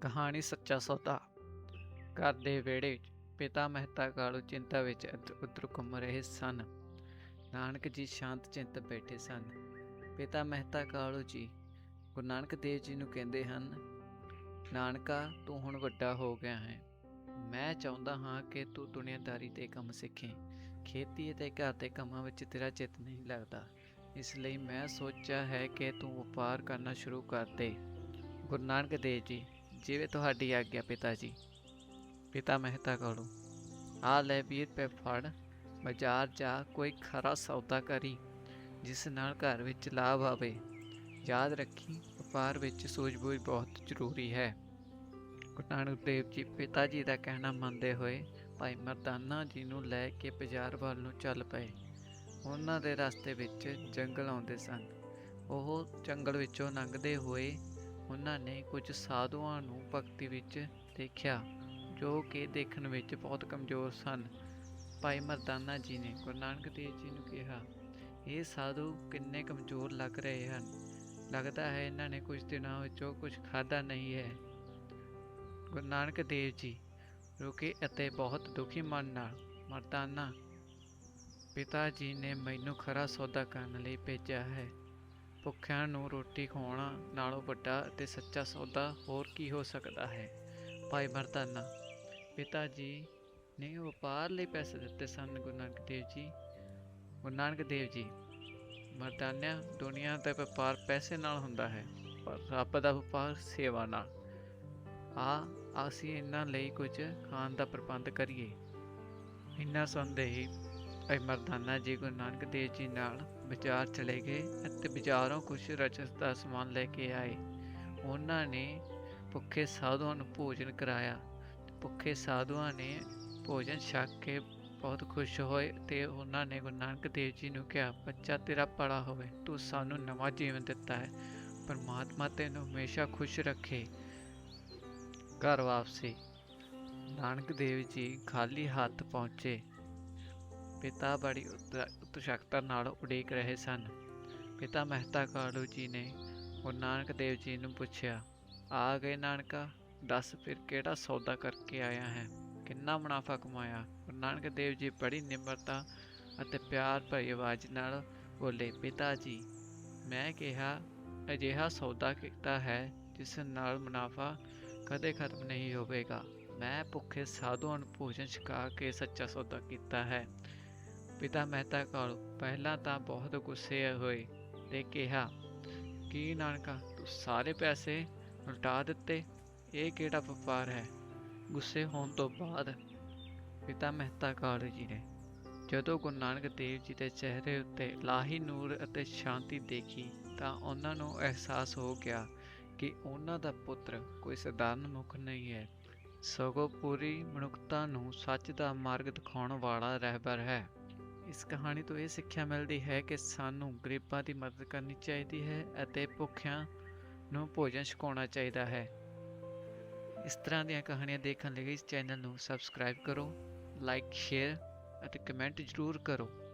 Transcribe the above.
ਕਹਾਣੀ ਸੱਚਾ ਸੌਦਾ। ਘਰ ਦੇ ਵਿਹੜੇ ਵਿੱਚ ਪਿਤਾ ਮਹਿਤਾ ਕਾਲੂ ਚਿੰਤਾ ਵਿੱਚ ਇੱਧਰ ਉੱਧਰ ਘੁੰਮ ਰਹੇ ਸਨ। ਨਾਨਕ ਜੀ ਸ਼ਾਂਤ ਚਿੰਤ ਬੈਠੇ ਸਨ। ਪਿਤਾ ਮਹਿਤਾ ਕਾਲੂ ਜੀ, ਗੁਰੂ ਨਾਨਕ ਦੇਵ ਜੀ ਨੂੰ ਕਹਿੰਦੇ ਹਨ, ਨਾਨਕਾ, ਤੂੰ ਹੁਣ ਵੱਡਾ ਹੋ ਗਿਆ ਹੈ। ਮੈਂ ਚਾਹੁੰਦਾ ਹਾਂ ਕਿ ਤੂੰ ਦੁਨੀਆਦਾਰੀ 'ਤੇ ਕੰਮ ਸਿੱਖੇ। ਖੇਤੀ ਅਤੇ ਘਰ ਦੇ ਕੰਮਾਂ ਵਿੱਚ ਤੇਰਾ ਚਿੱਤ ਨਹੀਂ ਲੱਗਦਾ। ਇਸ ਲਈ ਮੈਂ ਸੋਚਿਆ ਹੈ ਕਿ ਤੂੰ ਵਪਾਰ ਕਰਨਾ ਸ਼ੁਰੂ ਕਰ ਦੇ ਗੁਰੂ ਨਾਨਕ ਦੇਵ ਜੀ ਜਿਵੇਂ ਤੁਹਾਡੀ ਆਗਿਆ ਪਿਤਾ ਜੀ। ਪਿਤਾ ਮਹਿਤਾ ਕੋਲੋਂ। ਆ ਲੈ 20 ਰੁਪਏ ਫੜ, ਬਾਜ਼ਾਰ ਜਾ ਕੋਈ ਖਰਾ ਸੌਦਾ ਕਰੀ, ਜਿਸ ਨਾਲ ਘਰ ਵਿੱਚ ਲਾਭ ਆਵੇ। ਯਾਦ ਰੱਖੀ, ਵਪਾਰ ਵਿੱਚ ਸੂਝ-ਬੂਝ ਬਹੁਤ ਜ਼ਰੂਰੀ ਹੈ। ਗੁਰੂ ਨਾਨਕ ਦੇਵ ਜੀ, ਪਿਤਾ ਜੀ ਦਾ ਕਹਿਣਾ ਮੰਨਦੇ ਹੋਏ ਭਾਈ ਮਰਦਾਨਾ ਜੀ ਨੂੰ ਲੈ ਕੇ ਬਾਜ਼ਾਰ ਵੱਲ ਨੂੰ ਚੱਲ ਪਏ। ਉਹਨਾਂ ਦੇ ਰਸਤੇ ਵਿੱਚ ਜੰਗਲ ਆਉਂਦੇ ਸਨ। ਉਹ ਜੰਗਲ ਵਿੱਚੋਂ ਲੰਘਦੇ ਹੋਏ ਉਹਨਾਂ ਨੇ ਕੁਝ ਸਾਧੂਆਂ ਨੂੰ ਭਗਤੀ ਵਿੱਚ ਦੇਖਿਆ, ਜੋ ਕਿ ਦੇਖਣ ਵਿੱਚ ਬਹੁਤ ਕਮਜ਼ੋਰ ਸਨ। ਭਾਈ ਮਰਦਾਨਾ ਜੀ ਨੇ ਗੁਰੂ ਨਾਨਕ ਦੇਵ ਜੀ ਨੂੰ ਕਿਹਾ, ਇਹ ਸਾਧੂ ਕਿੰਨੇ ਕਮਜ਼ੋਰ ਲੱਗ ਰਹੇ ਹਨ। ਲੱਗਦਾ ਹੈ ਇਹਨਾਂ ਨੇ ਕੁਝ ਦਿਨਾਂ ਵਿੱਚੋਂ ਕੁਝ ਖਾਧਾ ਨਹੀਂ ਹੈ। ਗੁਰੂ ਨਾਨਕ ਦੇਵ ਜੀ ਰੁਕੇ ਅਤੇ ਬਹੁਤ ਦੁਖੀ ਮਨ ਨਾਲ, ਮਰਦਾਨਾ, ਪਿਤਾ ਜੀ ਨੇ ਮੈਨੂੰ ਖਰਾ ਸੌਦਾ ਕਰਨ ਲਈ ਭੇਜਿਆ ਹੈ। ਭੁੱਖਿਆਂ ਨੂੰ ਰੋਟੀ ਖਵਾਉਣਾ ਨਾਲੋਂ ਵੱਡਾ ਅਤੇ ਸੱਚਾ ਸੌਦਾ ਹੋਰ ਕੀ ਹੋ ਸਕਦਾ ਹੈ? ਭਾਈ ਮਰਦਾਨਾ, ਪਿਤਾ ਜੀ ਨੇ ਵਪਾਰ ਲਈ ਪੈਸੇ ਦਿੱਤੇ ਸਨ ਗੁਰੂ ਨਾਨਕ ਦੇਵ ਜੀ। ਗੁਰੂ ਨਾਨਕ ਦੇਵ ਜੀ, ਮਰਦਾਨਿਆ, ਦੁਨੀਆ ਦਾ ਵਪਾਰ ਪੈਸੇ ਨਾਲ ਹੁੰਦਾ ਹੈ, ਪਰ ਰੱਬ ਦਾ ਵਪਾਰ ਸੇਵਾ ਨਾਲ। ਆ, ਅਸੀਂ ਇਹਨਾਂ ਲਈ ਕੁਝ ਖਾਣ ਦਾ ਪ੍ਰਬੰਧ ਕਰੀਏ। ਇਹਨਾਂ ਸੁਣਦੇ ਹੀ ਭਾਈ ਮਰਦਾਨਾ ਜੀ ਗੁਰੂ ਨਾਨਕ ਦੇਵ ਜੀ ਨਾਲ ਬਾਜ਼ਾਰ ਚਲੇ ਗਏ ਅਤੇ ਬਾਜ਼ਾਰੋਂ ਕੁਝ ਰਚਸ ਦਾ ਸਮਾਨ ਲੈ ਕੇ ਆਏ। ਉਹਨਾਂ ਨੇ ਭੁੱਖੇ ਸਾਧੂਆਂ ਨੂੰ ਭੋਜਨ ਕਰਾਇਆ। ਭੁੱਖੇ ਸਾਧੂਆਂ ਨੇ ਭੋਜਨ ਛਕ ਕੇ ਬਹੁਤ ਖੁਸ਼ ਹੋਏ ਤੇ ਉਹਨਾਂ ਨੇ ਗੁਰੂ ਨਾਨਕ ਦੇਵ ਜੀ ਨੂੰ ਕਿਹਾ, ਬੱਚਾ, ਤੇਰਾ ਭਲਾ ਹੋਵੇ। ਤੂੰ ਸਾਨੂੰ ਨਵਾਂ ਜੀਵਨ ਦਿੱਤਾ ਹੈ। ਪਰਮਾਤਮਾ ਤੈਨੂੰ ਹਮੇਸ਼ਾ ਖੁਸ਼ ਰੱਖੇ। ਘਰ ਵਾਪਸੀ। ਨਾਨਕ ਦੇਵ ਜੀ ਖਾਲੀ ਹੱਥ ਪਹੁੰਚੇ। ਪਿਤਾ ਬੜੀ ਉਤਸ਼ਕਤਾ ਨਾਲ ਉਡੀਕ ਰਹੇ ਸਨ। ਪਿਤਾ ਮਹਿਤਾ ਕਾਲੂ ਜੀ ਨੇ ਗੁਰੂ ਨਾਨਕ ਦੇਵ ਜੀ ਨੂੰ ਪੁੱਛਿਆ, ਆ ਗਏ ਨਾਨਕਾ, ਦੱਸ ਫਿਰ ਕਿਹੜਾ ਸੌਦਾ ਕਰਕੇ ਆਇਆ ਹੈ? ਕਿੰਨਾ ਮੁਨਾਫਾ ਕਮਾਇਆ? ਗੁਰੂ ਨਾਨਕ ਦੇਵ ਜੀ ਬੜੀ ਨਿਮਰਤਾ ਅਤੇ ਪਿਆਰ ਭਰੀ ਆਵਾਜ਼ ਨਾਲ ਬੋਲੇ, ਪਿਤਾ ਜੀ, ਮੈਂ ਕਿਹਾ, ਅਜਿਹਾ ਸੌਦਾ ਕੀਤਾ ਹੈ ਜਿਸ ਨਾਲ ਮੁਨਾਫਾ ਕਦੇ ਖਤਮ ਨਹੀਂ ਹੋਵੇਗਾ। ਮੈਂ ਭੁੱਖੇ ਸਾਧੂਆਂ ਨੂੰ ਭੋਜਨ ਛਕਾ ਕੇ ਸੱਚਾ ਸੌਦਾ ਕੀਤਾ ਹੈ। ਪਿਤਾ ਮਹਿਤਾ ਕੋਲ ਪਹਿਲਾਂ ਤਾਂ ਬਹੁਤ ਗੁੱਸੇ ਹੋਏ ਤੇ ਕਿਹਾ, ਕੀ ਨਾਨਕਾ, ਤੂੰ ਸਾਰੇ ਪੈਸੇ ਉਲਟਾ ਦਿੱਤੇ? ਇਹ ਕਿਹੜਾ ਵਪਾਰ ਹੈ? ਗੁੱਸੇ ਹੋਣ ਤੋਂ ਬਾਅਦ ਪਿਤਾ ਮਹਿਤਾ ਕਾਲੂ ਜੀ ਨੇ ਜਦੋਂ ਗੁਰੂ ਨਾਨਕ ਦੇਵ ਜੀ ਦੇ ਚਿਹਰੇ ਉੱਤੇ ਲਾਹੀ ਨੂਰ ਅਤੇ ਸ਼ਾਂਤੀ ਦੇਖੀ ਤਾਂ ਉਹਨਾਂ ਨੂੰ ਅਹਿਸਾਸ ਹੋ ਗਿਆ ਕਿ ਉਹਨਾਂ ਦਾ ਪੁੱਤਰ ਕੋਈ ਸਧਾਰਨ ਮੁਖ ਨਹੀਂ ਹੈ। ਸਗੋਂ ਪੂਰੀ ਮਨੁੱਖਤਾ ਨੂੰ ਸੱਚ ਦਾ ਮਾਰਗ ਦਿਖਾਉਣ ਵਾਲਾ ਰਹਿਬਰ ਹੈ। ਇਸ ਕਹਾਣੀ ਤੋਂ ਇਹ ਸਿੱਖਿਆ ਮਿਲਦੀ ਹੈ ਕਿ ਸਾਨੂੰ ਗਰੀਬਾਂ ਦੀ ਮਦਦ ਕਰਨੀ ਚਾਹੀਦੀ ਹੈ ਅਤੇ ਭੁੱਖਿਆਂ ਨੂੰ ਭੋਜਨ ਛਕਾਉਣਾ ਚਾਹੀਦਾ ਹੈ। ਇਸ ਤਰ੍ਹਾਂ ਦੀਆਂ ਕਹਾਣੀਆਂ ਦੇਖਣ ਲਈ ਇਸ ਚੈਨਲ ਨੂੰ ਸਬਸਕ੍ਰਾਈਬ ਕਰੋ ਲਾਈਕ ਸ਼ੇਅਰ ਅਤੇ ਕਮੈਂਟ ਜ਼ਰੂਰ ਕਰੋ।